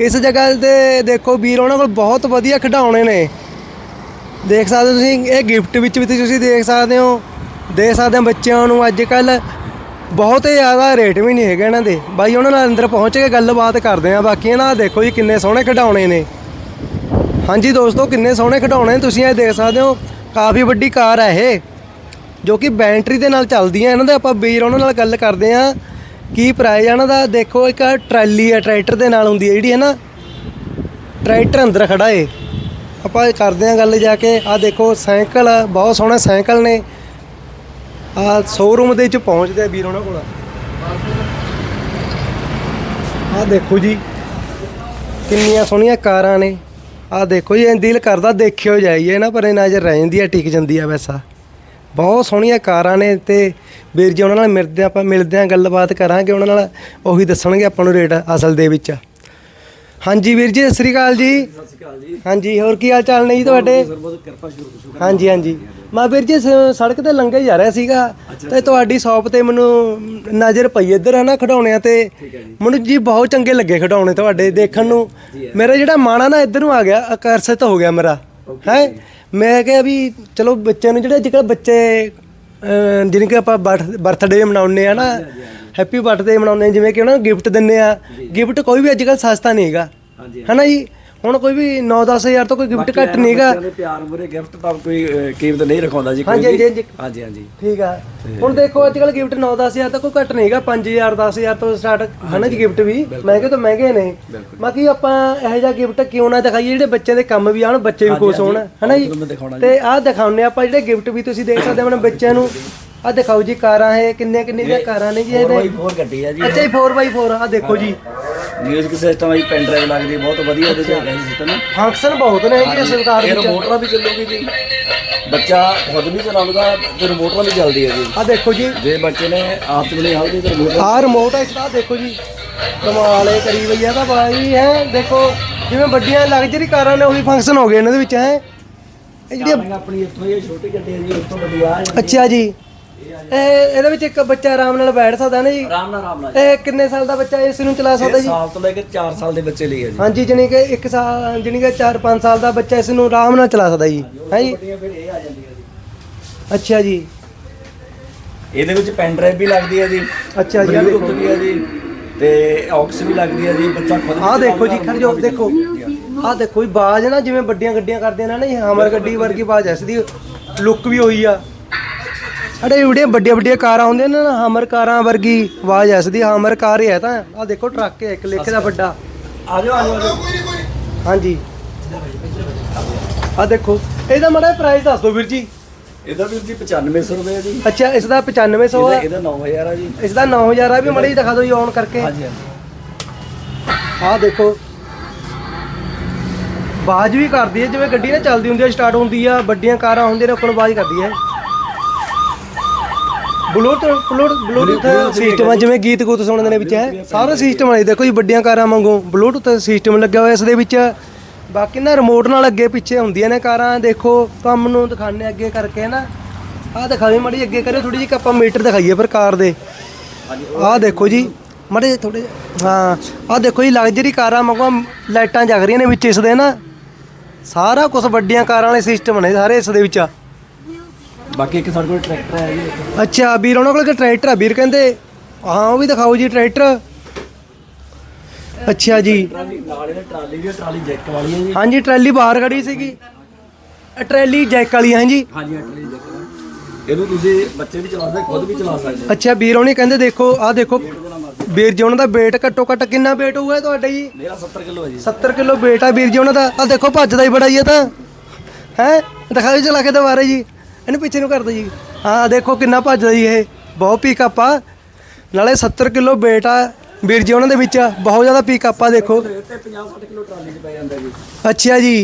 ਇਸ ਜਗ੍ਹਾ ਤੇ ਦੇਖੋ ਵੀਰ, ਉਹਨਾਂ ਕੋਲ ਬਹੁਤ ਵਧੀਆ ਖਿਡੌਣੇ ਨੇ। ਦੇਖ ਸਕਦੇ ਹੋ ਤੁਸੀਂ, ਇਹ ਗਿਫਟ ਵਿੱਚ ਵੀ ਤੁਸੀਂ ਦੇਖ ਸਕਦੇ ਹੋ। ਦੇ ਸਕਦੇ ਹੋ ਬੱਚਿਆਂ ਨੂੰ ਅੱਜ ਕੱਲ ਬਹੁਤ ਜ਼ਿਆਦਾ ਰੇਟ ਵੀ ਨਹੀਂ ਹੈਗੇ ਇਹਨਾਂ ਦੇ। ਬਾਈ, ਉਹਨਾਂ ਨਾਲ ਅੰਦਰ ਪਹੁੰਚ ਕੇ ਗੱਲਬਾਤ ਕਰਦੇ ਆ ਬਾਕੀ ਇਹਨਾਂ ਦੇਖੋ ਜੀ ਕਿੰਨੇ ਸੋਹਣੇ ਖਿਡੌਣੇ ਨੇ। ਹਾਂਜੀ ਦੋਸਤੋ, ਕਿੰਨੇ ਸੋਹਣੇ ਖਿਡੌਣੇ ਨੇ ਤੁਸੀਂ ਇਹ ਦੇਖ ਸਕਦੇ ਹੋ। ਕਾਫੀ ਵੱਡੀ ਕਾਰ ਹੈ ਇਹ, ਜੋ ਕਿ ਬੈਟਰੀ ਦੇ ਨਾਲ ਚੱਲਦੀ ਹੈ। ਇਹਨਾਂ ਦੇ ਆਪਾਂ ਵੀਰ, ਉਹਨਾਂ ਨਾਲ ਗੱਲ ਕਰਦੇ ਆ ਕੀ ਪ੍ਰਾਈਸ ਇਹਨਾਂ ਦਾ ਦੇਖੋ, ਇੱਕ ਟਰਾਲੀ ਹੈ, ਟਰੈਕਟਰ ਦੇ ਨਾਲ ਹੁੰਦੀ ਹੈ, ਜਿਹੜੀ ਹੈ ਨਾ, ਟਰੈਕਟਰ ਅੰਦਰ ਖੜਾ ਏ। ਆਪਾਂ ਕਰਦੇ ਆ ਗੱਲ ਜਾ ਕੇ ਆ ਦੇਖੋ, ਸਾਈਕਲ ਬਹੁਤ ਸੋਹਣਾ ਸਾਈਕਲ ਨੇ। ਆ ਸ਼ੋਰੂਮ ਦੇ ਵਿੱਚ ਪਹੁੰਚਦੇ ਆ ਵੀਰ ਉਹਨਾਂ ਕੋਲ। ਆ ਦੇਖੋ ਜੀ, ਕਿੰਨੀਆਂ ਸੋਹਣੀਆਂ ਕਾਰਾਂ ਨੇ। ਆ ਦੇਖੋ ਜੀ, ਇਹ ਦਿਲ ਕਰਦਾ, ਦੇਖਿਓ ਜਾਈਏ ਨਾ, ਪਰ ਇਹ ਨਜ਼ਰ ਰਹਿ ਜਾਂਦੀ ਆ ਟਿਕ ਜਾਂਦੀ ਆ ਵੈਸਾ। ਬਹੁਤ ਸੋਹਣੀਆਂ ਕਾਰਾਂ ਨੇ ਤੇ ਵੀਰ ਜੀ ਉਹਨਾਂ ਨਾਲ ਮਿਲਦੇ ਆਪਾਂ ਮਿਲਦੇ ਆ ਗੱਲਬਾਤ ਕਰਾਂਗੇ ਉਹਨਾਂ ਨਾਲ ਉਹੀ ਦੱਸਣਗੇ ਆਪਾਂ ਨੂੰ ਰੇਟ ਅਸਲ ਦੇ ਵਿੱਚ। ਹਾਂਜੀ ਵੀਰ ਜੀ ਸਤਿ ਸ੍ਰੀ ਅਕਾਲ ਜੀ। ਸਤਿ ਸ਼੍ਰੀ ਅਕਾਲ ਜੀ। ਹਾਂਜੀ ਹੋਰ ਕੀ ਹਾਲ ਚਾਲ ਨੇ ਜੀ ਤੁਹਾਡੇ? ਹਾਂਜੀ ਹਾਂਜੀ। ਮੈਂ ਵੀਰ ਜੀ ਸ- ਸੜਕ ਤੇ ਲੰਘੇ ਜਾ ਰਿਹਾ ਸੀਗਾ ਤੇ ਤੁਹਾਡੀ ਸ਼ਾਪ ਤੇ ਮੈਨੂੰ ਨਜ਼ਰ ਪਈ ਇੱਧਰ ਹੈ ਨਾ ਖਿਡੌਣਿਆਂ ਤੇ। ਮੈਨੂੰ ਜੀ ਬਹੁਤ ਚੰਗੇ ਲੱਗੇ ਖਿਡੌਣੇ ਤੁਹਾਡੇ ਦੇਖਣ ਨੂੰ। ਮੇਰਾ ਜਿਹੜਾ ਮਾਣਾ ਨਾ ਇੱਧਰ ਨੂੰ ਆ ਗਿਆ ਆਕਰਸ਼ਿਤ ਹੋ ਗਿਆ ਮੇਰਾ। ਹੈ? ਮੈਂ ਕਿਹਾ ਵੀ ਚਲੋ ਬੱਚਿਆਂ ਨੂੰ ਜਿਹੜੇ ਅੱਜਕੱਲ ਬੱਚੇ ਜਿਹਨੇ ਕਿ ਆਪਾਂ ਬਰਥਡੇ ਮਨਾਉਂਦੇ ਆ ਨਾ ਹੈਪੀ ਬਰਥਡੇ ਮਨਾਉਂਦੇ ਜਿਵੇਂ ਕਿ ਉਹਨਾਂ ਨੂੰ ਗਿਫਟ ਦਿੰਦੇ ਆ। ਗਿਫਟ ਕੋਈ ਵੀ ਅੱਜਕੱਲ ਸਸਤਾ ਨਹੀਂ ਹੈਗਾ। ਹਾਂਜੀ। ਹਨਾ ਜੀ? ਹੁਣ ਕੋਈ ਵੀ 9-10 ਹਜ਼ਾਰ ਤੋਂ ਕੋਈ ਗਿਫਟ ਘੱਟ ਨਹੀਂ ਹੈਗਾ ਬੱਚਿਆਂ ਦੇ ਪਿਆਰ ਮੁਰੇ ਗਿਫਟ ਤਾਂ ਕੋਈ ਅਹ, ਕੀਮਤ ਨਹੀਂ ਰਖਾਉਂਦਾ ਜੀ ਕੋਈ ਹਾਂਜੀ। ਹਾਂਜੀ, ਹਾਂਜੀ। ਹਾਂਜੀ ਠੀਕ ਆ। ਹੁਣ ਦੇਖੋ ਅੱਜ ਕੱਲ ਗਿਫਟ 9-10 ਹਜ਼ਾਰ ਤਾਂ ਕੋਈ ਘੱਟ ਨਹੀਂ ਹੈਗਾ 5000 10000 ਤੋਂ ਸਟਾਰਟ ਹਨਾ ਜੀ ਗਿਫਟ ਵੀ। ਮਹਿੰਗੇ ਤੋਂ ਮਹਿੰਗੇ ਨੇ। ਬਾਕੀ ਆਪਾਂ ਇਹੋ ਜਿਹਾ ਗਿਫਟ ਕਿਉਂ ਨਾ ਦਿਖਾਈਏ ਜਿਹੜੇ ਬੱਚਿਆਂ ਦੇ ਕੰਮ ਵੀ ਆਉਣ ਬੱਚੇ ਵੀ ਖੁਸ਼ ਹੋਣ ਹਨਾ ਜੀ? ਤੁਹਾਨੂੰ ਮੈਂ ਦਿਖਾਉਣਾ ਤੇ ਆਹ ਦਿਖਾਉਂਦੇ ਆਪਾਂ ਜਿਹੜੇ ਗਿਫਟ ਵੀ ਤੁਸੀਂ ਦੇਖ ਸਕਦੇ ਹੋ ਆਪਣੇ ਬੱਚਿਆਂ ਨੂੰ। ਆਹ ਦਿਖਾਓ ਜੀ ਕਾਰਾਂ ਇਹ ਕਿੰਨੇ ਕਿੰਨੇ ਦੀਆਂ ਕਾਰਾਂ ਨੇ ਜੀ ਇਹਦੇ। 4x4 ਗੱਡੀ ਹੈ ਜੀ। ਅੱਛਾ ਜੀ 4x4 ਆਹ ਦੇਖੋ ਜੀ। ਮਿਊਜ਼ਿਕ ਸਿਸਟਮ ਹੈ ਪੈਨ ਡਰਾਈਵ ਲੱਗਦੀ ਬਹੁਤ ਵਧੀਆ ਇਹਦੇ ਚ ਹੈਗਾ ਸਿਸਟਮ ਫੰਕਸ਼ਨ ਬਹੁਤ ਨੇ ਜੀ ਸਰਕਾਰ ਇਹ ਰਿਮੋਟਰਾਂ ਵੀ ਚੱਲੂਗੀ ਜੀ। ਬੱਚਾ ਖੁਦ ਵੀ ਚਲਾਉਂਦਾ ਤੇ ਰਿਮੋਟਰਾਂ ਵੀ ਚੱਲਦੀ ਹੈ ਜੀ। ਆਹ ਦੇਖੋ ਜੀ। ਜੇ ਬੱਚੇ ਨੇ ਆਪ ਚ ਨਹੀਂ ਹਲਦੀ ਤੇ ਰਿਮੋਟ ਆਹ ਰਿਮੋਟ ਹੈ ਇਸਦਾ ਦੇਖੋ ਜੀ। ਕਮਾਲ ਹੈ ਕਰੀ ਬਈ ਆ ਤਾਂ ਬਾਈ ਹੈ ਦੇਖੋ ਜਿਵੇਂ ਵੱਡੀਆਂ ਲਗਜ਼ਰੀ ਕਾਰਾਂ ਨੇ ਉਹੀ ਫੰਕਸ਼ਨ ਹੋ ਗਏ ਇਹਨਾਂ ਦੇ ਵਿੱਚ ਹੈ। ਇਹ ਜਿਹੜੀ ਆਪਣੀ ਇੱਥੋਂ ਇਹ ਛੋਟੀ ਗੱਡੀ ਹੈ ਜੀ ਉਸ ਤੋਂ ਵੱਡੀ ਆ। ਅੱਛਾ ਜੀ। ਇਹ ਇਹਦੇ ਵਿੱਚ ਇੱਕ ਬੱਚਾ ਆਰਾਮ ਨਾਲ ਬੈਠ ਸਕਦਾ ਨਾ ਜੀ। ਆਰਾਮ ਨਾਲ ਆਰਾਮ ਨਾਲ। ਇਹ ਕਿੰਨੇ ਸਾਲ ਦਾ ਬੱਚਾ ਇਸ ਨੂੰ ਚਲਾ ਸਕਦਾ ਜੀ? ਸਾਲ ਤੋਂ ਲੈ ਕੇ 4 ਸਾਲ ਦੇ ਬੱਚੇ ਲਈ ਹੈ ਜੀ। ਹਾਂਜੀ ਜਣੀ ਕਿ ਇੱਕ ਸਾਲ ਜਣੀ ਕਿ 4-5 ਸਾਲ ਦਾ ਬੱਚਾ ਇਸ ਨੂੰ ਆਰਾਮ ਨਾਲ ਚਲਾ ਸਕਦਾ ਜੀ। ਹੈ ਜੀ? ਵੱਡੀਆਂ ਫਿਰ ਇਹ ਆ ਜਾਂਦੀਆਂ ਜੀ। ਅੱਛਾ ਜੀ। ਇਹਦੇ ਵਿੱਚ ਪੈਨ ਡਰਾਈਵ ਵੀ ਲੱਗਦੀ ਹੈ ਜੀ। ਅੱਛਾ ਜੀ। ਆਹ ਦੇਖੋ ਵੀ ਹੈ ਜੀ। ਤੇ ਆਕਸ ਵੀ ਲੱਗਦੀ ਹੈ ਜੀ। ਬੱਚਾ ਖੁਦ ਆਹ ਦੇਖੋ ਜੀ ਖੜ ਜਾਓ ਦੇਖੋ। ਆਹ ਦੇਖੋ ਬਾਜ ਨਾ ਜਿਵੇਂ ਵੱਡੀਆਂ ਗੱਡੀਆਂ ਕਰਦੇ ਨੇ ਨਾ ਜੀ ਹਮਰ ਗੱਡੀ ਵਰਗੀ ਬਾਜ ਐ ਦੀ ਲੁੱਕ ਵੀ ਹੋਈ ਆ। ਅੜੇ ਜਿਹੜੀਆਂ ਵੱਡੀਆਂ ਵੱਡੀਆਂ ਕਾਰਾਂ ਹੁੰਦੀਆਂ ਨੇ ਨਾ ਹਮਰ ਕਾਰਾਂ ਵਰਗੀ ਆਵਾਜ਼ ਐਸ ਦੀ ਹਮਰ ਕਾਰ ਹੀ ਹੈ ਤਾਂ। ਆਹ ਦੇਖੋ ਟਰੱਕ ਹੈ ਇੱਕ ਲਿਖ ਦਾ ਵੱਡਾ। ਆ ਜਾਓ ਆ ਜਾਓ, ਆ ਹਾਂਜੀ। ਆਹ ਦੇਖੋ ਇਹਦਾ ਮਾੜਾ ਪ੍ਰਾਈਸ ਦੱਸ ਦਿਓ ਵੀਰ ਜੀ। ਇਹਦਾ ਵੀ ਜੀ 9500 ਰੁਪਏ ਜੀ। ਅੱਛਾ ਇਸ ਦਾ 9500 ਇਹਦਾ ਹੈ ਇਹਦਾ 9000 ਆ ਜੀ। ਇਸ ਦਾ 9000 ਆ ਵੀ ਮਾੜੀ ਦਿਖਾ ਦਿਓ ਜੀ ਔਨ ਕਰਕੇ। ਹਾਂਜੀ ਦੇਖੋ। ਬਾਜ ਵੀ ਕਰਦੀ ਹੈ ਜਿਵੇਂ ਗੱਡੀ ਨਾ ਚੱਲਦੀ ਹੁੰਦੀ ਹੈ ਸਟਾਰਟ ਹੁੰਦੀ ਆ ਵੱਡੀਆਂ ਕਾਰਾਂ ਹੁੰਦੀਆਂ ਨੇ ਉੱਪਰ ਬਾਜ ਕਰਦੀ ਹੈ ਬਲੂਟੂਥ ਬਲੂਟੂਥ ਸਿਸਟਮ ਆ ਜਿਵੇਂ ਗੀਤ ਗੂਤ ਸੁਣਨ ਦੇ ਵਿੱਚ ਹੈ। ਸਾਰਾ ਸਿਸਟਮ ਹੈ ਦੇਖੋ ਜੀ ਵੱਡੀਆਂ ਕਾਰਾਂ ਵਾਂਗੂ ਬਲੂਟੂਥ ਸਿਸਟਮ ਲੱਗਿਆ ਹੋਇਆ ਇਸ ਦੇ ਵਿੱਚ। ਬਾਕੀ ਨਾ ਰਿਮੋਟ ਨਾਲ ਅੱਗੇ ਪਿੱਛੇ ਹੁੰਦੀਆਂ ਨੇ ਕਾਰਾਂ ਦੇਖੋ ਕੰਮ ਨੂੰ ਦਿਖਾਣੇ ਅੱਗੇ ਕਰਕੇ ਨਾ। ਆਹ ਦਿਖਾਵੇ ਮੜੀ ਅੱਗੇ ਕਰਿਓ ਥੋੜੀ ਜਿਹੀ ਆਪਾਂ ਮੀਟਰ ਦਿਖਾਈਏ ਪਰ ਕਾਰ ਦੇ। ਆਹ ਦੇਖੋ ਜੀ ਮੜੇ ਥੋੜੇ ਹਾਂ ਆਹ ਦੇਖੋ ਜੀ ਲਗਜ਼ਰੀ ਕਾਰਾਂ ਵਾਂਗੂ ਲਾਈਟਾਂ ਜਗ ਰਹੀਆਂ ਨੇ ਵਿੱਚ ਇਸ ਦੇ ਨਾ। ਸਾਰਾ ਕੁਝ ਵੱਡੀਆਂ ਕਾਰਾਂ ਵਾਲੇ ਸਿਸਟਮ ਨੇ ਸਾਰੇ ਇਸ ਦੇ ਵਿੱਚ। ਬਾਕੀ ਇੱਕ ਸਾਡੇ ਕੋਲ ਟਰੈਕਟਰ ਹੈ ਜੀ। ਅੱਛਾ ਵੀਰ ਉਹਨਾਂ ਕੋਲ ਕਿ ਟਰੈਕਟਰ ਆ ਵੀਰ ਕਹਿੰਦੇ ਹਾਂ ਉਹ ਵੀ ਦਿਖਾਓ ਜੀ ਟਰੈਕਟਰ। ਅੱਛਾ ਜੀ। ਟਰਾਲੀ ਨਾਲ ਇਹਦੇ ਟਰਾਲੀ ਵੀ ਹੈ, ਟਰਾਲੀ ਜੈਕ ਵਾਲੀ ਹੈ ਜੀ। ਹਾਂਜੀ ਟਰੈਲੀ ਬਾਹਰ ਖੜੀ ਸੀਗੀ। ਇਹ ਟਰੈਲੀ ਜੈਕ ਵਾਲੀ ਹੈ ਜੀ। ਹਾਂਜੀ ਹਾਂ, ਟਰਾਲੀ ਜੈਕ ਇਹਨੂੰ ਤੁਸੀਂ ਬੱਚੇ ਵੀ ਚਲਾ ਸਕਦੇ ਖੁਦ ਵੀ ਚਲਾ ਸਕਦੇ। ਅੱਛਾ ਵੀਰ ਉਹਨੇ ਕਹਿੰਦੇ ਦੇਖੋ ਆਹ ਦੇਖੋ। ਵੀਰ ਜੀ ਉਹਨਾਂ ਦਾ weight ਘੱਟੋ ਘੱਟ ਕਿੰਨਾ weight ਹੋਊਗਾ ਤੁਹਾਡਾ ਜੀ? ਮੇਰਾ 70 ਕਿਲੋ ਹੈ ਜੀ। 70 ਕਿਲੋ weight ਆ ਵੀਰ ਜੀ ਉਹਨਾਂ ਦਾ। ਆਹ ਦੇਖੋ ਭੱਜਦਾ ਹੀ ਬੜਾ ਹੀ ਇਹ ਤਾਂ। ਹੈ? ਦਿਖਾਓ ਚਲਾ ਕੇ ਦੁਬਾਰੇ ਜੀ। ਇਹਨੂੰ ਪਿੱਛੇ ਨੂੰ ਕਰ ਜੀ। ਹਾਂ ਦੇਖੋ ਕਿੰਨਾ ਭੱਜਦਾ ਜੀ ਇਹ। ਬਹੁਤ ਪਿਕਅਪ ਆ। ਨਾਲੇ 70 ਕਿਲੋ weight ਆ ਵੀਰ ਜੀ ਉਹਨਾਂ ਦੇ ਵਿੱਚ। ਬਹੁਤ ਜ਼ਿਆਦਾ ਪਿਕਅਪ ਆ ਦੇਖੋ। ਤੇ 50 60 ਕਿਲੋ ਟਰਾਲੀ 'ਚ ਪੈ ਜਾਂਦਾ ਜੀ। ਅੱਛਾ ਜੀ।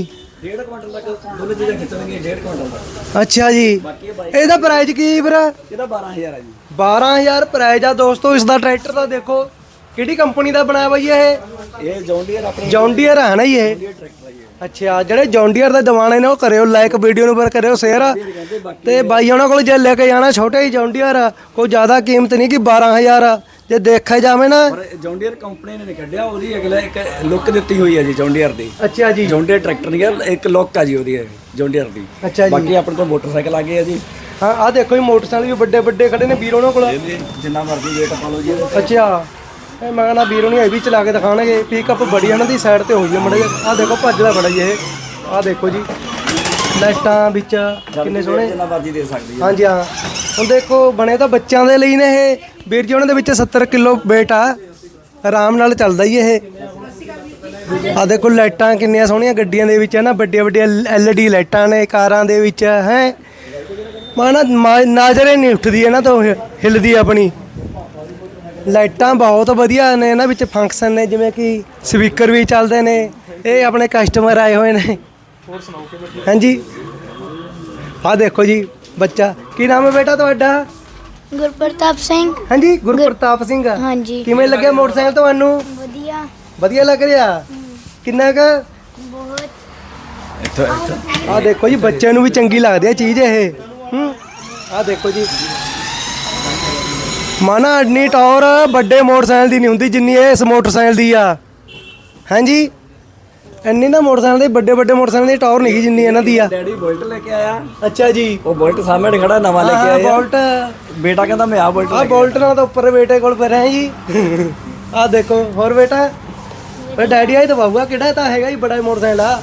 ਡੇਢ ਕੁਇੰਟਲ ਤੱਕ ਦੋਨੇ ਚੀਜ਼ਾਂ ਖਿੱਚਣਗੇ ਡੇਢ ਕੁਇੰਟਲ ਤੱਕ। ਅੱਛਾ ਜੀ। ਇਹਦਾ ਪ੍ਰਾਈਸ ਕੀ ਫਿਰ ਇਹਦਾ 12000 ਹੈ ਜੀ। 12000 ਪ੍ਰਾਈਸ ਆ ਦੋਸਤੋ ਇਸ ਦਾ ਟਰੈਕਟਰ ਦਾ ਦੇਖੋ। ਕਿਹੜੀ ਕੰਪਨੀ ਦਾ ਬਣਾਇਆ ਬਈ ਇਹ? ਇਹ ਜੌਂਡੀਅਰ ਆਪਣੇ ਜੌਨ ਡੀਅਰ ਹੈ ਨਾ ਇਹ। ਅੱਛਾ ਜਿਹੜੇ ਜੌਨ ਡੀਅਰ ਦੇ ਦਿਵਾਣੇ ਨੇ ਉਹ ਕਰਿਓ ਲਾਈਕ ਵੀਡੀਓ ਨੂੰ ਪਰ ਕਰਿਓ ਸ਼ੇਅਰ ਤੇ ਬਾਈ ਉਹਨਾਂ ਕੋਲ ਜੇ ਲੈ ਕੇ ਜਾਣਾ ਛੋਟੇ ਹੀ ਜੌਨ ਡੀਅਰ ਆ ਕੋਈ ਜ਼ਿਆਦਾ ਕੀਮਤ ਨਹੀਂ ਕਿ 12000 ਆ। ਜੇ ਦੇਖਿਆ ਜਾਵੇ ਨਾ ਪਰ ਜੌਂਡੀਅਰ ਕੰਪਨੀ ਨੇ ਕੱਢਿਆ ਉਹਦੀ ਅਗਲਾ ਇੱਕ ਲੁੱਕ ਦਿੱਤੀ ਹੋਈ ਹੈ ਜੀ ਜੌਂਡੀਅਰ ਦੀ। ਅੱਛਾ ਜੀ। ਜੌਂਡੀਅਰ ਟਰੈਕਟਰ ਦੀ ਗੱਲ ਇੱਕ ਲੁੱਕ ਆ ਜੀ ਉਹਦੀ ਜੌਂਡੀਅਰ ਦੀ। ਅੱਛਾ ਜੀ। ਬਾਕੀ ਆਪਣੇ ਕੋਲ ਮੋਟਰਸਾਈਕਲ ਆ ਗਏ ਆ ਜੀ। ਹਾਂ ਆ ਦੇਖੋ ਜੀ ਮੋਟਰਸਾਈਕਲ ਵੀ ਵੱਡੇ ਵੱਡੇ ਖੜੇ ਨੇ ਵੀਰ ਉਹਨਾਂ ਕੋਲ। ਜਿੰਨਾ ਮਰਜ਼ੀ ਵੇਟ ਪਾ ਲਓ ਜੀ। ਅੱਛਾ। ਇਹ ਮੈਂ ਕਹਿੰਦਾ ਵੀਰ ਉਹਨੂੰ ਇਹ ਵੀ ਚਲਾ ਕੇ ਦਿਖਾਣਗੇ ਪਿਕਅਪ ਬੜੀ ਇਹਨਾਂ ਦੀ ਸਾਈਡ ਤੇ ਹੋਈ ਹੈ ਮੜੇ ਆ ਦੇਖੋ ਭੱਜਦਾ ਬੜਾ ਜੀ ਇਹ। ਆ ਦੇਖੋ ਜੀ। ਲਾਈਟਾਂ ਵਿੱਚ ਕਿੰਨੇ ਸੋਹਣੇ। ਜਿੰਨਾ ਮਰਜ਼ੀ ਦੇ ਸਕਦੀ ਹੈ ਹਾਂਜੀ ਹਾਂ। ਹੁਣ ਦੇਖੋ ਬਣੇ ਤਾਂ ਬੱਚਿਆਂ ਦੇ ਲਈ ਨੇ ਇਹ। ਵੀਰ ਜੀ ਉਹਨਾਂ ਦੇ ਵਿੱਚ 70 ਕਿਲੋ weight ਆ। ਆਰਾਮ ਨਾਲ ਚੱਲਦਾ ਹੀ ਇਹ। ਆ ਦੇਖੋ ਲਾਈਟਾਂ ਕਿੰਨੀਆਂ ਸੋਹਣੀਆਂ ਗੱਡੀਆਂ ਦੇ ਵਿੱਚ ਹੈ ਨਾ ਵੱਡੀਆਂ ਵੱਡੀਆਂ LED ਲਾਈਟਾਂ ਨੇ ਕਾਰਾਂ ਦੇ ਵਿੱਚ ਹੈ? ਮਾਨਾ ਨਜ਼ਰੇ ਨਹੀਂ ਉੱਠਦੀ ਇਹਨਾਂ ਤੋਂ ਇਹ ਹਿੱਲਦੀ ਆਪਣੀ। ਲਾਈਟਾਂ ਬਹੁਤ ਵਧੀਆ ਨੇ ਇਹਨਾਂ ਵਿੱਚ ਫੰਕਸ਼ਨ ਨੇ ਜਿਵੇਂ ਕਿ ਸਪੀਕਰ ਵੀ ਚੱਲਦੇ ਨੇ ਇਹ ਆਪਣੇ ਕਸਟਮਰ ਆਏ ਹੋਏ ਨੇ। ਹੋਰ ਸੁਣਾਓ ਹਾਂਜੀ। ਆ ਦੇਖੋ ਜੀ ਬੱਚਾ ਕੀ ਨਾਮ ਹੈ ਬੇਟਾ ਤੁਹਾਡਾ? ਗੁਰਪ੍ਰਤਾਪ ਸਿੰਘ। ਹਾਂਜੀ ਗੁਰਪ੍ਰਤਾਪ ਸਿੰਘ। ਹਾਂਜੀ। ਕਿਵੇਂ ਲੱਗਿਆ ਮੋਟਰਸਾਈਕਲ ਤੁਹਾਨੂੰ? ਵਧੀਆ। ਵਧੀਆ ਲੱਗ ਰਿਹਾ? ਕਿੰਨਾ ਕੁ? ਬਹੁਤ। ਆ ਦੇਖੋ ਜੀ ਬੱਚਿਆਂ ਨੂੰ ਵੀ ਚੰਗੀ ਲੱਗਦੀ ਹੈ ਚੀਜ਼ ਇਹ। ਹੂੰ। ਆ ਦੇਖੋ ਜੀ ਮਾਨਾ ਇੰਨੀ ਟੌਰ ਵੱਡੇ ਮੋਟਰਸਾਈਕਲ ਦੀ ਨਹੀਂ ਹੁੰਦੀ ਜਿੰਨੀ ਇਹ ਇਸ ਮੋਟਰਸਾਈਕਲ ਦੀ ਆ। ਹਾਂਜੀ? ਇੰਨੀ ਨਾ ਮੋਟਰਸਾਈਕਲ ਦੇ ਵੱਡੇ ਵੱਡੇ ਮੋਟਰਸਾਈਕਲ ਦੀ ਟੌਰ ਨਹੀਂ ਗੀ ਜਿੰਨੀ ਇਹਨਾਂ ਦੀ ਆ। ਡੈਡੀ ਬੁਲਟ ਲੈ ਕੇ ਆਇਆ। ਅੱਛਾ ਜੀ। ਉਹ ਬੁਲਟ ਸਾਹਮਣੇ ਖੜਾ ਨਵਾਂ ਲੈ ਕੇ ਆਇਆ। ਬੋਲਟ। ਬੇਟਾ ਕਹਿੰਦਾ ਮੈਂ ਆ ਬੁਲਟ ਆ ਬੋਲਟ ਨਾਲ ਤਾਂ ਉੱਪਰ ਬੇਟੇ ਕੋਲ ਫਿਰ ਹੈ ਜੀ। ਆ ਦੇਖੋ ਹੋਰ ਬੇਟਾ? ਇਹ ਡੈਡੀ ਆਈ ਦਵਾਊਗਾ ਕਿਹੜਾ ਇਹ ਤਾਂ ਹੈਗਾ ਹੀ ਬੜਾ ਮੋਟਰਸਾਈਕਲ ਆ।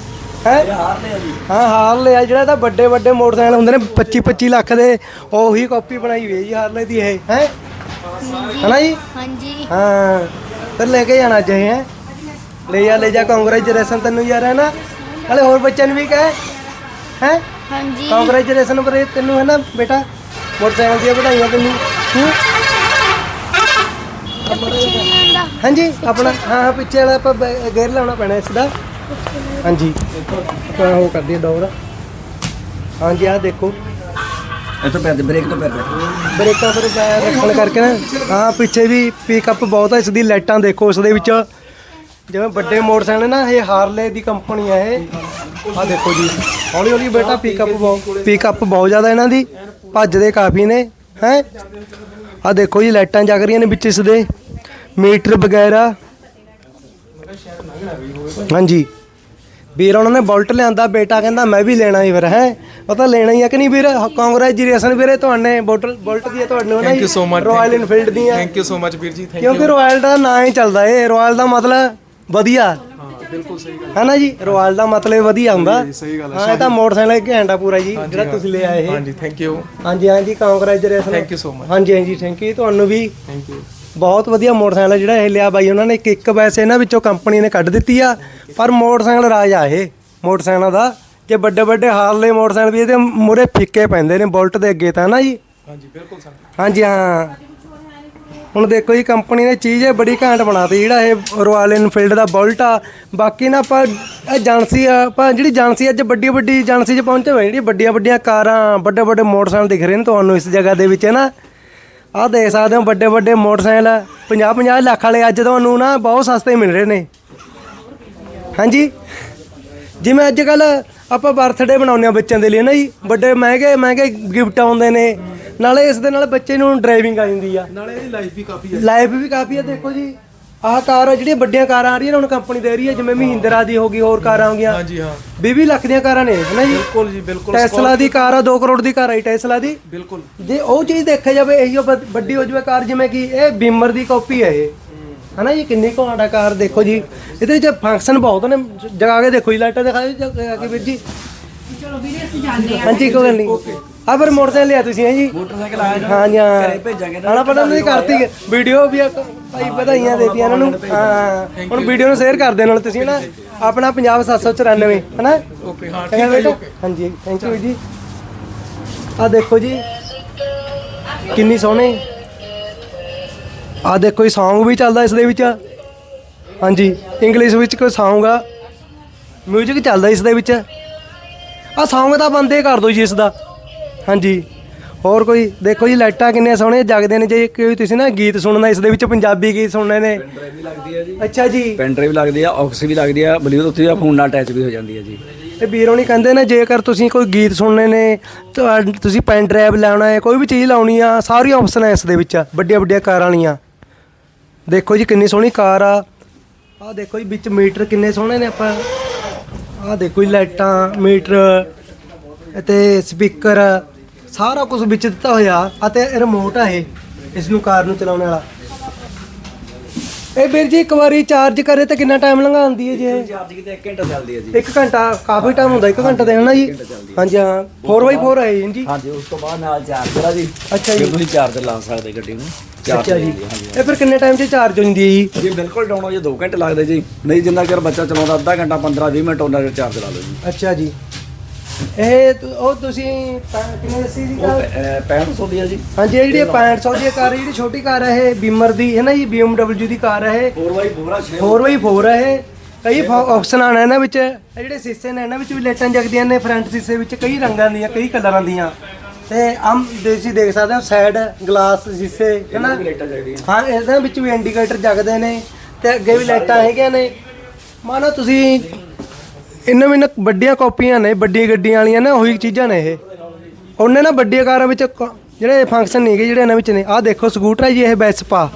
ਹੈ? ਹਾਰ ਲਿਆ ਜੀ। ਹਾਂ ਆ ਜਿਹੜਾ ਤਾਂ ਵੱਡੇ ਵੱਡੇ ਮੋਟਰਸਾਈਕਲ ਹੁੰਦੇ ਨੇ 25 25 ਲੱਖ ਦੇ ਉਹੀ ਕਾਪੀ ਬਣਾਈ ਹੋਈ ਹੈ ਜੀ ਹਾਰਲੇ ਦੀ ਇਹ ਹੈ? ਹਨਾ ਜੀ? ਹਾਂਜੀ। ਹਾਂ। ਫਿਰ ਲੈ ਕੇ ਜਾਣਾ ਚਾਹੀਏ ਹੈ? ਲੈ ਜਾ ਲੈ ਜਾ ਕੰਗ੍ਰੈਚੁਲੇਸ਼ਨ ਤੈਨੂੰ ਯਾਰ ਹੈ ਨਾ ਹਲੇ ਹੋਰ ਬੱਚਿਆਂ ਨੂੰ ਵੀ ਕਹੇ ਹੈ? ਹਾਂਜੀ। ਕੰਗ੍ਰੈਚੁਲੇਸ਼ਨ ਪਰ ਤੈਨੂੰ ਹੈ ਨਾ ਬੇਟਾ? ਮੋਟਰਸਾਈਕਲ ਦੀਆਂ ਵਧਾਈਆਂ ਤੈਨੂੰ ਹੂੰ? ਹਾਂਜੀ ਆਪਣਾ ਹਾਂ ਹਾਂ ਪਿੱਛੇ ਵਾਲਾ ਆਪਾਂ ਬ- ਗੇਅਰ ਲਾਉਣਾ ਪੈਣਾ ਇਸ ਦਾ। ਹਾਂਜੀ। ਆਪਾਂ ਉਹ ਕਰਦੀ ਡੋਰ। ਹਾਂਜੀ ਆਹ ਦੇਖੋ। ਇੱਥੋਂ ਪੈਰ ਬ੍ਰੇਕ ਤੋਂ ਪੈਰ ਬ੍ਰੇਕਾਂ ਪਰ ਪੈਰ ਰੱਖਣ ਕਰਕੇ ਨਾ ਹਾਂ ਪਿੱਛੇ ਵੀ ਪਿਕਅਪ ਬਹੁਤ ਹੈ ਇਸ ਦੀ ਲਾਈਟਾਂ ਦੇਖੋ ਉਸ ਦੇ ਵਿੱਚ। ਜਿਵੇਂ ਵੱਡੇ ਮੋਟਰਸਾਈਕਲ ਨਾ ਇਹ ਹਾਰਲੇ ਦੀ ਕੰਪਨੀ ਹੈ ਇਹ। ਆਹ ਦੇਖੋ ਜੀ, ਹੌਲੀ ਹੌਲੀ ਬੇਟਾ ਪਿਕਅਪ ਬਹੁਤ ਪਿਕਅਪ ਬਹੁਤ ਜ਼ਿਆਦਾ ਇਹਨਾਂ ਦੀ, ਭੱਜਦੇ ਕਾਫੀ ਨੇ, ਹੈ। ਆਹ ਦੇਖੋ ਜੀ, ਲਾਈਟਾਂ ਜਗ ਰਹੀਆਂ ਨੇ ਵਿੱਚ ਇਸ ਦੇ, ਮੀਟਰ ਵਗੈਰਾ। ਹਾਂਜੀ। ਵੀਰ ਉਹਨਾਂ ਨੇ ਬੁਲਟ ਲਿਆਂਦਾ ਬੇਟਾ ਕਹਿੰਦਾ ਮੈਂ ਵੀ ਲੈਣਾ ਹੀ ਫਿਰ ਹੈ? ਉਹ ਤਾਂ ਲੈਣਾ ਹੀ ਆ ਕਿ ਨਹੀਂ ਵੀਰ? ਕੰਗ੍ਰੈਚੁਲੇਸ਼ਨ ਵੀਰੇ ਤੁਹਾਡੇ ਬੁਲਟ ਬੁਲਟ ਦੀ ਹੈ ਤੁਹਾਨੂੰ thank you so much Royal Enfield ਦੀ ਹੈ ਥੈਂਕ ਯੂ ਸੋ ਮਚ ਵੀਰ ਜੀ ਥੈਂਕ ਕਿਉਂਕਿ ਰਾਇਲ ਦਾ ਨਾਂ ਹੀ ਚੱਲਦਾ ਏ ਰਾਇਲ ਦਾ ਮਤਲਬ ਵਧੀਆ। ਬਿਲਕੁਲ ਸਹੀ ਗੱਲ ਹੈ ਨਾ ਜੀ? ਰਾਇਲ ਦਾ ਮਤਲਬ ਵਧੀਆ ਹੁੰਦਾ। ਜੀ, ਸਹੀ ਗੱਲ ਹੈ, ਹਾਂ ਇਹ ਤਾਂ ਮੋਟਰਸਾਈਕਲ ਘੈਂਟ ਆ ਪੂਰਾ ਜੀ ਜਿਹੜਾ ਤੁਸੀਂ ਲੈ ਆਏ ਇਹ। ਹਾਂਜੀ ਥੈਂਕ ਯੂ ਹਾਂਜੀ ਹਾਂਜੀ congratulation thank you so much ਹਾਂਜੀ ਹਾਂਜੀ ਥੈਂਕ ਯੂ ਤੁਹਾਨੂੰ ਵੀ ਥੈਂਕ ਯੂ ਬਹੁਤ ਵਧੀਆ ਮੋਟਰਸਾਈਕਲ ਆ ਜਿਹੜਾ ਇਹ ਲਿਆ ਬਾਈ ਉਹਨਾਂ ਨੇ ਕਿੱਕ ਵੈਸੇ ਇਹਨਾਂ ਵਿੱਚੋਂ ਕੰਪਨੀ ਨੇ ਕੱਢ ਦਿੱਤੀ ਆ। ਪਰ ਮੋਟਰਸਾਈਕਲ ਰਾਜ ਆ ਇਹ ਮੋਟਰਸਾਈਕਲਾਂ ਦਾ ਜੇ ਵੱਡੇ ਵੱਡੇ ਹਾਰਲੇ ਮੋਟਰਸਾਈਕਲ ਵੀ ਇਹਦੇ ਮੂਰੇ ਫਿੱਕੇ ਪੈਂਦੇ ਨੇ ਬੁਲਟ ਦੇ ਅੱਗੇ ਤਾਂ ਨਾ ਜੀ? ਹਾਂਜੀ ਬਿਲਕੁਲ ਸਰ। ਹਾਂਜੀ ਹਾਂ। ਹੁਣ ਦੇਖੋ ਜੀ ਕੰਪਨੀ ਨੇ ਚੀਜ਼ ਇਹ ਬੜੀ ਘੈਂਟ ਬਣਾਤੀ ਜਿਹੜਾ ਇਹ ਰਾਇਲ ਇਨਫੀਲਡ ਦਾ ਬੁਲਟ ਆ। ਬਾਕੀ ਨਾ ਆਪਾਂ ਇਹ ਏਜੰਸੀ ਆ ਆਪਾਂ ਜਿਹੜੀ ਏਜੰਸੀ ਅੱਜ ਵੱਡੀ ਵੱਡੀ ਏਜੰਸੀ 'ਚ ਪਹੁੰਚੇ ਹੋਏ ਜਿਹੜੀ ਵੱਡੀਆਂ ਵੱਡੀਆਂ ਕਾਰਾਂ ਵੱਡੇ ਵੱਡੇ ਮੋਟਰਸਾਈਕਲ ਦਿਖ ਰਹੇ ਨੇ ਤੁਹਾਨੂੰ ਇਸ ਜਗ੍ਹਾ ਦੇ ਵਿੱਚ ਨਾ? ਆਹ ਦੇਖ ਸਕਦੇ ਹੋ ਵੱਡੇ ਵੱਡੇ ਮੋਟਰਸਾਈਕਲ 50 50 ਲੱਖ ਵਾਲੇ ਅੱਜ ਤੁਹਾਨੂੰ ਨਾ ਬਹੁਤ ਸਸਤੇ ਮਿਲ ਰਹੇ ਨੇ। ਹਾਂਜੀ? ਜਿਵੇਂ ਅੱਜ ਕੱਲ ਆਪਾਂ ਬਰਥਡੇ ਬਣਾਉਂਦੇ ਆ ਬੱਚਿਆਂ ਦੇ ਲਈ ਨਾ ਜੀ? ਵੱਡੇ ਮਹਿੰਗੇ ਮਹਿੰਗੇ ਗਿਫਟ ਆਉਂਦੇ ਨੇ। ਨਾਲੇ ਇਸ ਦੇ ਨਾਲ ਬੱਚੇ ਨੂੰ ਡਰਾਈਵਿੰਗ ਆ ਜਾਂਦੀ ਆ। ਨਾਲੇ ਇਹਦੀ ਲਾਈਫ ਵੀ ਕਾਫੀ ਲਾਈਫ ਵੀ ਕਾਫੀ ਆ ਦੇਖੋ ਜੀ। ਆਹ ਕਾਰ ਆ ਜਿਹੜੀਆਂ ਵੱਡੀਆਂ ਕਾਰਾਂ ਆ ਰਹੀਆਂ ਨੇ ਹੁਣ ਕੰਪਨੀ ਦੇ ਰਹੀ ਹੈ ਜਿਵੇਂ ਮਹਿੰਦਰਾ ਦੀ ਹੋ ਗਈ ਹੋਰ ਕਾਰਾਂ ਹੋ ਗਈਆਂ। ਹਾਂਜੀ ਹਾਂ। 20 ਲੱਖ ਦੀਆਂ ਕਾਰਾਂ ਨੇ ਹੈ ਨਾ ਜੀ? ਬਿਲਕੁਲ ਜੀ ਬਿਲਕੁਲ। ਟੈਸਲਾ ਦੀ ਕਾਰ ਆ 2 ਕਰੋੜ ਦੀ ਕਾਰ ਆਈ ਟੈਸਲਾ ਦੀ। ਬਿਲਕੁਲ। ਜੇ ਉਹ ਚੀਜ਼ ਦੇਖਿਆ ਜਾਵੇ ਇਹੀ ਵੱਡੀ ਹੋ ਜਾਵੇ ਕਾਰ ਜਿਵੇਂ ਕਿ ਇਹ ਬੀਮਰ ਦੀ ਕਾਪੀ ਹੈ। ਇਹ ਹਨਾ ਜੀ ਕਿੰਨੀ ਘਾਟਾ ਕਾਰ ਦੇਖੋ ਜੀ। ਇਹਦੇ ਵਿੱਚ ਫੰਕਸ਼ਨ ਬਹੁਤ ਨੇ ਜਗਾ ਕੇ ਦੇਖੋ ਜੀ ਲਾਈਟਾਂ ਦਿਖਾਓ ਜਗਾ ਕੇ ਵੀਰ ਜੀ। ਚਲੋ ਵੀਰੇ ਅਸੀਂ ਜਾਂਦੇ ਹਾਂ। ਹਾਂਜੀ ਕੋਈ ਗੱਲ ਨਹੀਂ। ਆ ਫਿਰ ਮੋਟਰਸਾਈਕਲ ਲਿਆ ਤੁਸੀਂ ਹੈ ਜੀ? ਮੋਟਰਸਾਈਕਲ ਆਇਆ ਹਾਂ ਜੀ ਹਾਂ। ਘਰੇ ਭੇਜਾਂਗੇ ਨਾ। ਪਤਾ ਨਹੀਂ ਕਰਤੀ ਵੀਡੀਓ ਵੀ ਇੱਕ ਭਾਈ ਵਧਾਈਆਂ ਦੇਤੀਆਂ ਇਹਨਾਂ ਨੂੰ। ਹਾਂ ਹੁਣ ਵੀਡੀਓ ਨੂੰ ਸ਼ੇਅਰ ਕਰ ਦੇਣ ਨਾਲ ਤੁਸੀਂ ਨਾ ਆਪਣਾ ਪੰਜਾਬ 794 ਹਨਾ? ਓਕੇ ਹਾਂ ਚੰਗਾ ਬੇਟਾ? ਹਾਂਜੀ ਥੈਂਕ ਯੂ ਜੀ। ਆ ਦੇਖੋ ਜੀ। ਕਿੰਨੀ ਸੋਹਣੀ। ਆ ਦੇਖੋ ਇਹ Song ਵੀ ਚੱਲਦਾ ਇਸ ਦੇ ਵਿੱਚ। ਹਾਂਜੀ ਇੰਗਲਿਸ਼ ਵਿੱਚ ਕੋਈ Song ਆ। 뮤직 ਚੱਲਦਾ ਇਸ ਦੇ ਵਿੱਚ। ਆ Song ਤਾਂ ਬੰਦੇ ਕਰ ਦਿਓ ਜੀ ਇਸ ਦਾ। ਹਾਂਜੀ। ਹੋਰ ਕੋਈ? ਦੇਖੋ ਜੀ ਲਾਈਟਾਂ ਕਿੰਨੀਆਂ ਸੋਹਣੀਆਂ ਜਗਦੇ ਨੇ ਜੇ ਕੋਈ ਤੁਸੀਂ ਨਾ ਗੀਤ ਸੁਣਨਾ ਇਸ ਦੇ ਵਿੱਚ ਪੰਜਾਬੀ ਗੀਤ ਸੁਣਨੇ ਨੇ। ਡਰਾਈਵ ਵੀ ਲੱਗਦੀ ਹੈ ਜੀ ਅੱਛਾ ਜੀ। ਪੈਨ ਡਰਾਈਵ ਲੱਗਦੀ ਆ ਆਕਸ ਵੀ ਲੱਗਦੀ ਆ ਬਲੂਟੁੱਥ ਵੀ ਆ ਫੋਨ ਨਾਲ ਅਟੈਚ ਵੀ ਹੋ ਜਾਂਦੀ ਹੈ ਜੀ। ਇਹ ਵੀਰੋਂ ਨਹੀਂ ਕਹਿੰਦੇ ਨੇ ਜੇਕਰ ਤੁਸੀਂ ਕੋਈ ਗੀਤ ਸੁਣਨੇ ਨੇ ਤੁਹਾ- ਤੁਸੀਂ ਪੈਨ ਡਰਾਈਵ ਲਾਉਣਾ ਹੈ ਕੋਈ ਵੀ ਚੀਜ਼ ਲਾਉਣੀ ਆ ਸਾਰੀ ਆਪਸ਼ਨ ਇਸ ਦੇ ਵਿੱਚ ਵੱਡੀਆਂ ਵੱਡੀਆਂ ਕਾਰਾਂ ਵਾਲੀਆਂ। ਦੇਖੋ ਜੀ ਕਿੰਨੀ ਸੋਹਣੀ ਕਾਰ ਆ। ਆਹ ਦੇਖੋ ਜੀ ਵਿੱਚ ਮੀਟਰ ਕਿੰਨੇ ਸੋਹਣੇ ਨੇ ਆਪਾਂ। ਆਹ ਦੇਖੋ ਜੀ ਲਾਈਟਾਂ, ਮੀਟਰ ਅਤੇ ਸਪੀਕਰ, ਸਾਰਾ ਕੁਝ ਵਿੱਚ ਦਿੱਤਾ ਹੋਇਆ ਅਤੇ ਰਿਮੋਟ ਆ ਇਹ, ਇਸ ਨੂੰ ਕਾਰ ਨੂੰ ਚਲਾਉਣ ਵਾਲਾ। ਇਹ ਵੀਰ ਜੀ ਇੱਕ ਵਾਰੀ ਚਾਰਜ ਕਰੇ ਤਾਂ ਕਿੰਨਾ ਟਾਈਮ ਲੰਘਾਉਂਦੀ ਹੈ ਜੀ ਇਹ? ਚਾਰਜ ਕਿਤੇ 1 ਘੰਟਾ ਚੱਲਦੀ ਹੈ ਜੀ। ਇੱਕ ਘੰਟਾ ਕਾਫੀ ਟਾਈਮ ਹੁੰਦਾ ਇੱਕ ਘੰਟਾ ਦੇ ਹਨਾ ਜੀ? ਹਾਂਜੀ ਹਾਂ। 4x4 ਹੈ ਜੀ ਹਾਂਜੀ ਉਸ ਤੋਂ ਬਾਅਦ ਨਾਲ ਚਾਰਜਰ ਆ ਜੀ। ਅੱਛਾ ਜੀ। ਫਿਰ ਤੁਸੀਂ ਚਾਰਜਰ ਲਾ ਸਕਦੇ ਗੱਡੀ ਨੂੰ। ਅੱਛਾ ਜੀ। ਇਹ ਫਿਰ ਕਿੰਨੇ ਟਾਈਮ 'ਚ ਚਾਰਜ ਹੋ ਜਾਂਦੀ ਹੈ ਜੀ? ਜੇ ਬਿਲਕੁਲ ਡਾਊਨ ਹੋ ਜੇ 2 ਘੰਟੇ ਲੱਗਦੇ ਜੀ। ਨਹੀਂ ਜਿੰਨਾ ਚਿਰ ਬੱਚਾ ਚਲਾਉਂਦਾ ਅੱਧਾ ਘੰਟਾ 15 20 ਮਿੰਟ ਉਹਨਾਂ ਚਿਰ ਚਾਰਜ ਲਾ ਲਓ ਜੀ। ਅੱਛਾ ਜੀ। ਇਹ ਤੁ- ਉਹ ਤੁਸੀਂ ਪਾ- ਕਿੰਨੇ ਦੱਸੀ ਸੀ ਉਹ ਕਾਰ? 6500 ਦੀ ਆ ਜੀ। ਹਾਂਜੀ ਇਹ ਜਿਹੜੀ 500 ਦੀ ਕਾਰ ਹੈ, ਜਿਹੜੀ ਛੋਟੀ ਕਾਰ ਹੈ ਇਹ ਬੀਮਰ ਦੀ ਹੈ ਨਾ ਜੀ BMW ਦੀ ਕਾਰ ਹੈ ਇਹ। 4x4 ਆ 6 4x4 ਹੈ ਇਹ। ਕਈ ਆਪਸ਼ਨ ਆਣ ਇਹਨਾਂ ਵਿੱਚ। ਇਹ ਜਿਹੜੇ ਸ਼ੀਸ਼ੇ ਨੇ ਇਹਨਾਂ ਵਿੱਚ ਵੀ ਲਾਈਟਾਂ ਜਗਦੀਆਂ ਨੇ ਫਰੰਟ ਸ਼ੀਸ਼ੇ ਵਿੱਚ ਕਈ ਰੰਗਾਂ ਦੀਆਂ ਕਈ ਕਲਰਾਂ ਦੀਆਂ। ਤੇ ਆਮ ਤੁਸੀਂ ਦੇਖ ਸਕਦੇ ਹੋ ਸਾਈਡ ਗਲਾਸ ਸ਼ੀਸ਼ੇ ਹੈ ਨਾ? ਚਾਹੀਦੀਆਂ ਹਾਂ ਇਹਦੇ ਵਿੱਚ ਵੀ ਇੰਡੀਕੇਟਰ ਜਗਦੇ ਨੇ। ਤੇ ਅੱਗੇ ਵੀ ਲਾਈਟਾਂ ਹੈਗੀਆਂ ਨੇ। ਮਾਨੋ ਤੁਸੀਂ ਇਹਨਾਂ ਵੀ ਨਾ ਵੱਡੀਆਂ ਕਾਪੀਆਂ ਨੇ ਵੱਡੀਆਂ ਗੱਡੀਆਂ ਵਾਲੀਆਂ ਨਾ ਉਹੀ ਚੀਜ਼ਾਂ ਨੇ ਇਹ। ਉਹਨੇ ਨਾ ਵੱਡੀਆਂ ਕਾਰਾਂ ਵਿੱਚ ਕ- ਜਿਹੜੇ ਫੰਕਸ਼ਨ ਨਹੀਂ ਹੈਗੇ ਜਿਹੜੇ ਇਹਨਾਂ ਵਿੱਚ ਨੇ ਆਹ ਦੇਖੋ ਸਕੂਟਰ ਹੈ ਜੀ ਇਹ ਵੈਸਪਾ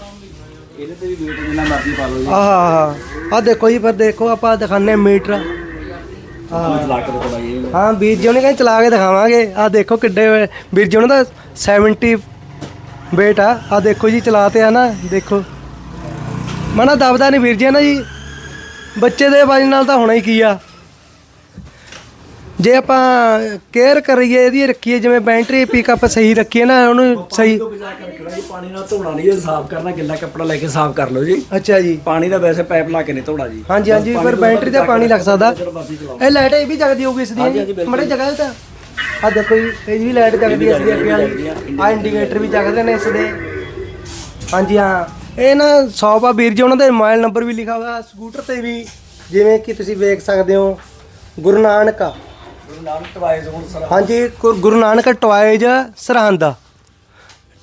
ਇਹਦੇ ਤੇ ਵੀ ਵੇਟ ਜਿੰਨਾ ਮਰਜ਼ੀ ਪਾ ਲਓ ਜੀ। ਆਹ ਆਹ ਆਹ। ਦੇਖੋ ਜੀ ਫਿਰ ਦੇਖੋ ਆਪਾਂ ਦਿਖਾਣੇ ਮੀਟਰ। ਆਹ। ਕੇ ਹਾਂ ਵੀਰ ਜੀ ਉਹਨੇ ਕਹਿੰਦੇ ਚਲਾ ਕੇ ਦਿਖਾਵਾਂਗੇ। ਆਹ ਦੇਖੋ ਕਿੱਡੇ ਵੀਰ ਜੀ ਉਹਨਾਂ ਦਾ 70 weight ਆ। ਆਹ ਦੇਖੋ ਜੀ ਚਲਾਤੇ ਆ ਨਾ ਦੇਖੋ। ਮਨਾ ਦਬਦਾ ਨਹੀਂ ਵੀਰ ਜੀ ਨਾ ਜੀ? ਬੱਚੇ ਦੇ ਵਜਨ ਨਾਲ ਤਾਂ ਹੋਣਾ ਹੀ ਕੀ ਆ? ਜੇ ਆਪਾਂ ਕੇਅਰ ਕਰੀਏ ਇਹਦੀ ਰੱਖੀਏ ਜਿਵੇਂ ਬੈਟਰੀ ਪਿਕਅਪ ਸਹੀ ਰੱਖੀਏ ਨਾ ਉਹਨੂੰ ਸਹੀ ਤੋਂ ਬਚਾ ਕੇ ਰੱਖਣਾ ਜੀ ਪਾਣੀ ਨਾਲ ਧੋਣਾ ਨਹੀਂ ਜੀ ਸਾਫ਼ ਕਰਨਾ ਗਿੱਲਾ ਕੱਪੜਾ ਲੈ ਕੇ ਸਾਫ਼ ਕਰ ਲਓ ਜੀ। ਅੱਛਾ ਜੀ। ਪਾਣੀ ਦਾ ਵੈਸੇ ਪਾਈਪ ਲਾ ਕੇ ਨਹੀਂ ਧੋਣਾ ਜੀ। ਹਾਂਜੀ ਹਾਂਜੀ ਫਿਰ ਬੈਟਰੀ ਬਚਾ ਪਾਣੀ ਲੱਗ ਸਕਦਾ। ਇਹ ਲਾਈਟ ਇਹ ਵੀ ਜਗਦੀ ਹੋਊਗੀ ਇਸ ਦੀ। ਮੜੇ ਜਗ੍ਹਾ ਤਾਂ। ਆ ਦੇਖੋ ਜੀ ਇਹ ਵੀ ਲਾਈਟ ਜਗਦੀ ਇਸ ਦੀ ਅੱਗੇ ਵਾਲੀ। ਆ। ਇੰਡੀਕੇਟਰ ਵੀ ਜਗਦੇ ਨੇ ਇਸ ਦੇ। ਹਾਂਜੀ ਹਾਂ। ਇਹ ਨਾ ਸ਼ੌਪ ਆ ਵੀਰ ਜੀ ਉਹਨਾਂ ਦੇ ਮੋਬਾਈਲ ਨੰਬਰ ਵੀ ਲਿਖਾ ਹੋਇਆ ਸਕੂਟਰ ਤੇ ਵੀ ਜਿਵੇਂ ਕਿ ਤੁਸੀਂ ਵੇਖ ਸਕਦੇ ਹੋ ਗੁਰੂ ਨਾਨਕ ਗੁਰੂ ਨਾਨਕ ਟਵਾਈਜ਼ ਹੁਣ ਸਰ। ਹਾਂਜੀ ਗੁਰ- ਗੁਰੂ ਨਾਨਕ ਟਵਾਇਜ ਸਰਹੰਦ।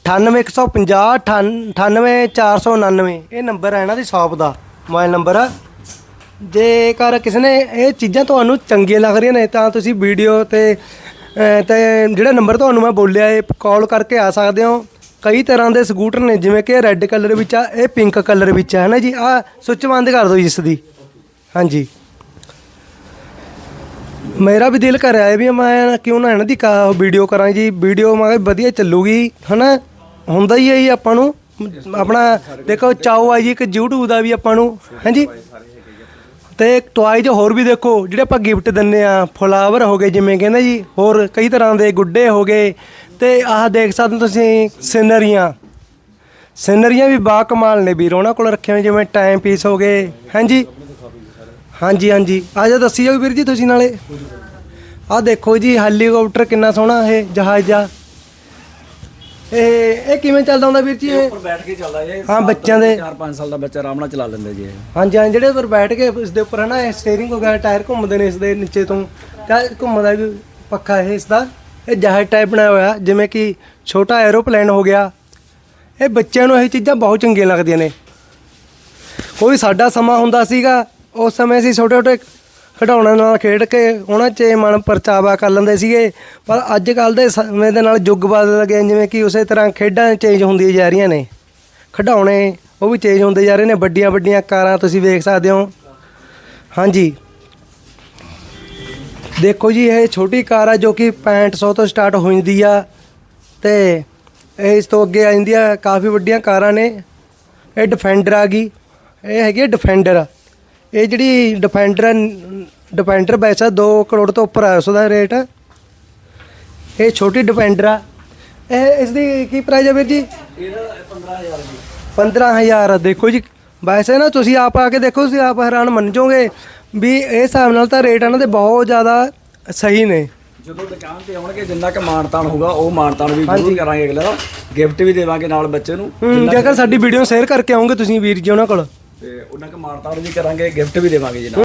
98150 98499 ਇਹ ਨੰਬਰ ਹੈ ਇਹਨਾਂ ਦੀ ਸ਼ਾਪ ਦਾ। Mobile number. ਜੇਕਰ ਕਿਸੇ ਨੇ ਇਹ ਚੀਜ਼ਾਂ ਤੁਹਾਨੂੰ ਚੰਗੀਆਂ ਲੱਗ ਰਹੀਆਂ ਨੇ ਤਾਂ ਤੁਸੀਂ ਵੀਡੀਓ ਤੇ ਅਹ, ਤੇ ਜਿਹੜਾ ਨੰਬਰ ਤੁਹਾਨੂੰ ਮੈਂ ਬੋਲਿਆ ਇਹ ਕਾਲ ਕਰਕੇ ਆ ਸਕਦੇ ਹੋ। ਕਈ ਤਰ੍ਹਾਂ ਦੇ ਸਕੂਟਰ ਨੇ ਜਿਵੇਂ ਕਿ ਰੈੱਡ ਕਲਰ ਵਿੱਚ ਆ ਇਹ ਪਿੰਕ ਕਲਰ ਵਿੱਚ ਆ। ਹੈ ਨਾ ਜੀ? ਆ ਸੁੱਚ ਬੰਦ ਕਰ ਦਿਓ ਜੀ ਇਸ ਦੀ। ਹਾਂਜੀ। ਮੇਰਾ ਵੀ ਦਿਲ ਕਰ ਰਿਹਾ ਵੀ ਮੈਂ ਕਿਉਂ ਨਾ ਇਹਨਾਂ ਦੀ ਵੀਡੀਓ ਕਰਾਂ ਜੀ। ਵੀਡੀਓ ਮੈਂ ਕਿਹਾ ਵਧੀਆ ਚੱਲੂਗੀ, ਹਨਾ? ਹੁੰਦਾ ਹੀ ਹੈ ਜੀ ਆਪਾਂ ਨੂੰ। ਆਪਣਾ ਦੇਖੋ, ਚਾਓ ਆ ਜੀ, ਇੱਕ YouTube ਦਾ ਵੀ ਆਪਾਂ ਨੂੰ, ਹਾਂਜੀ? ਤੇ ਟੁਆਈ ਜੋ ਹੋਰ ਵੀ ਦੇਖੋ, ਜਿਹੜੇ ਆਪਾਂ ਗਿਫਟ ਦਿੰਨੇ ਆ ਫਲਾਵਰ ਹੋ ਗਏ ਜਿਵੇਂ ਕਹਿੰਦੇ ਜੀ, ਹੋਰ ਕਈ ਤਰ੍ਹਾਂ ਦੇ ਗੁੱਡੇ ਹੋ ਗਏ। ਤੇ ਆਹ ਦੇਖ ਸਕਦੇ ਤੁਸੀਂ, ਸਿਨਰੀਆਂ। ਸਿਨਰੀਆਂ ਵੀ ਬਾ ਕਮਾਲ ਨੇ ਵੀਰ, ਉਹਨਾਂ ਕੋਲ ਰੱਖੇ ਹੋਏ ਜਿਵੇਂ ਟਾਈਮ ਪੀਸ ਹੋ ਗਏ, ਹਾਂਜੀ? ਹਾਂਜੀ ਹਾਂਜੀ। ਆ ਜਾ ਦੱਸੀ ਜਾਓ ਵੀਰ ਜੀ ਤੁਸੀਂ ਨਾਲੇ। ਆਹ ਦੇਖੋ ਜੀ ਹੈਲੀਕਾਪਟਰ ਕਿੰਨਾ ਸੋਹਣਾ ਇਹ ਜਹਾਜ਼ ਆ। ਇਹ ਇਹ ਕਿਵੇਂ ਚੱਲਦਾ ਹੁੰਦਾ ਵੀਰ ਜੀ ਇਹ? ਉੱਪਰ ਬੈਠ ਕੇ ਚੱਲਦਾ ਜੀ ਹਾਂ, ਬੱਚਿਆਂ ਦੇ- 4-5 ਸਾਲ ਦਾ ਬੱਚਾ ਆਰਾਮ ਨਾਲ ਚਲਾ ਲੈਂਦਾ ਜੀ ਇਹ। ਹਾਂਜੀ ਹਾਂ ਜਿਹੜੇ ਉੱਪਰ ਬੈਠ ਕੇ ਇਸ ਦੇ ਉੱਪਰ ਹੈ ਨਾ ਇਹ ਸਟੀਅਰਿੰਗ ਹੋ ਗਿਆ ਟਾਇਰ ਘੁੰਮਦੇ ਨੇ ਇਸ ਦੇ ਨੀਚੇ ਤੋਂ। ਤਾਂ ਘੁੰਮਦਾ ਵੀ ਪੱਖਾ ਇਹ ਇਸ ਦਾ। ਇਹ ਜਹਾਜ਼ ਟਾਈਪ ਬਣਾਇਆ ਹੋਇਆ ਜਿਵੇਂ ਕਿ ਛੋਟਾ ਐਰੋਪਲੇਨ ਹੋ ਗਿਆ। ਇਹ ਬੱਚਿਆਂ ਨੂੰ ਇਹ ਚੀਜ਼ਾਂ ਬਹੁਤ ਚੰਗੀਆਂ ਲੱਗਦੀਆਂ ਨੇ। ਕੋਈ ਸਾਡਾ ਸਮਾਂ ਹੁੰਦਾ ਸੀਗਾ ਉਸ ਸਮੇਂ ਅਸੀਂ ਛੋਟੇ ਛੋਟੇ ਖਿਡੌਣਿਆਂ ਨਾਲ ਖੇਡ ਕੇ ਉਹਨਾਂ 'ਚ ਮਨ ਪਰਚਾਵਾ ਕਰ ਲੈਂਦੇ ਸੀਗੇ। ਪਰ ਅੱਜ ਕੱਲ ਦੇ ਸਮੇਂ ਦੇ ਨਾਲ ਯੁੱਗ ਬਦਲ ਗਿਆ ਜਿਵੇਂ ਕਿ ਉਸੇ ਤਰ੍ਹਾਂ ਖੇਡਾਂ ਚੇਂਜ ਹੁੰਦੀਆਂ ਜਾ ਰਹੀਆਂ ਨੇ। ਖਿਡੌਣੇ ਉਹ ਵੀ ਚੇਂਜ ਹੁੰਦੇ ਜਾ ਰਹੇ ਨੇ ਵੱਡੀਆਂ ਵੱਡੀਆਂ ਕਾਰਾਂ ਤੁਸੀਂ ਵੇਖ ਸਕਦੇ ਹੋ। ਹਾਂਜੀ। ਦੇਖੋ ਜੀ, ਇਹ ਛੋਟੀ ਕਾਰ ਆ ਜੋ ਕਿ 6500 ਤੋਂ ਸਟਾਰਟ ਹੋ ਜਾਂਦੀ ਆ ਤੇ ਇਹ ਇਸ ਤੋਂ ਅੱਗੇ ਆ ਜਾਂਦੀਆਂ ਕਾਫੀ ਵੱਡੀਆਂ ਕਾਰਾਂ ਨੇ। ਇਹ ਡਿਫੈਂਡਰ ਆ ਗਈ। ਇਹ ਹੈਗੀ ਆ ਡਿਫੈਂਡਰ ਇਹ ਜਿਹੜੀ ਡਿਫੈਂਡਰ ਡਿਫੈਂਡਰ ਵੈਸਾ 2 ਕਰੋੜ ਤੋਂ ਉੱਪਰ ਆ ਉਸ ਦਾ ਰੇਟ। ਇਹ ਛੋਟੀ ਡਿਫੈਂਡਰ ਆ। ਇਹ ਇਸ ਦੀ ਕੀ ਪ੍ਰਾਈਸ ਹੈ ਵੀਰ ਜੀ? ਇਹਦਾ 15000 ਜੀ 15000 ਦੇਖੋ ਜੀ ਵੈਸੇ ਨਾ ਤੁਸੀਂ ਆਪ ਆ ਕੇ ਦੇਖੋ ਤੁਸੀਂ ਆਪ ਹੈਰਾਨ ਮੰਨ ਜਾਓਗੇ ਵੀ ਇਹ ਹਿਸਾਬ ਨਾਲ ਤਾਂ ਰੇਟ ਇਹਨਾਂ ਦੇ ਬਹੁਤ ਜ਼ਿਆਦਾ ਸਹੀ ਨੇ। ਜਦੋਂ ਦੁਕਾਨ ਤੇ ਆਉਣਗੇ ਜਿੰਨਾ ਕ ਮਾਨਤਾਨ ਹੋਊਗਾ ਉਹ ਮਾਨਤਾਨ ਵੀ ਜ਼ਰੂਰ ਕਰਾਂਗੇ ਅਗਲੇ ਦਾ ਗਿਫਟ ਵੀ ਦੇਵਾਂਗੇ ਨਾਲ ਬੱਚੇ ਨੂੰ। ਜੇਕਰ ਸਾਡੀ ਵੀਡੀਓ ਸ਼ੇਅਰ ਕਰਕੇ ਆਉਂਗੇ ਤੁਸੀਂ ਵੀਰ ਜੀ ਉਹਨਾਂ ਕੋਲ। ਤੇ ਉਹਨਾਂ ਕ ਮਾਨਤਾਨ ਵੀ ਕਰਾਂਗੇ ਗਿਫਟ ਵੀ ਦੇਵਾਂਗੇ ਜੀ ਨਾਲ।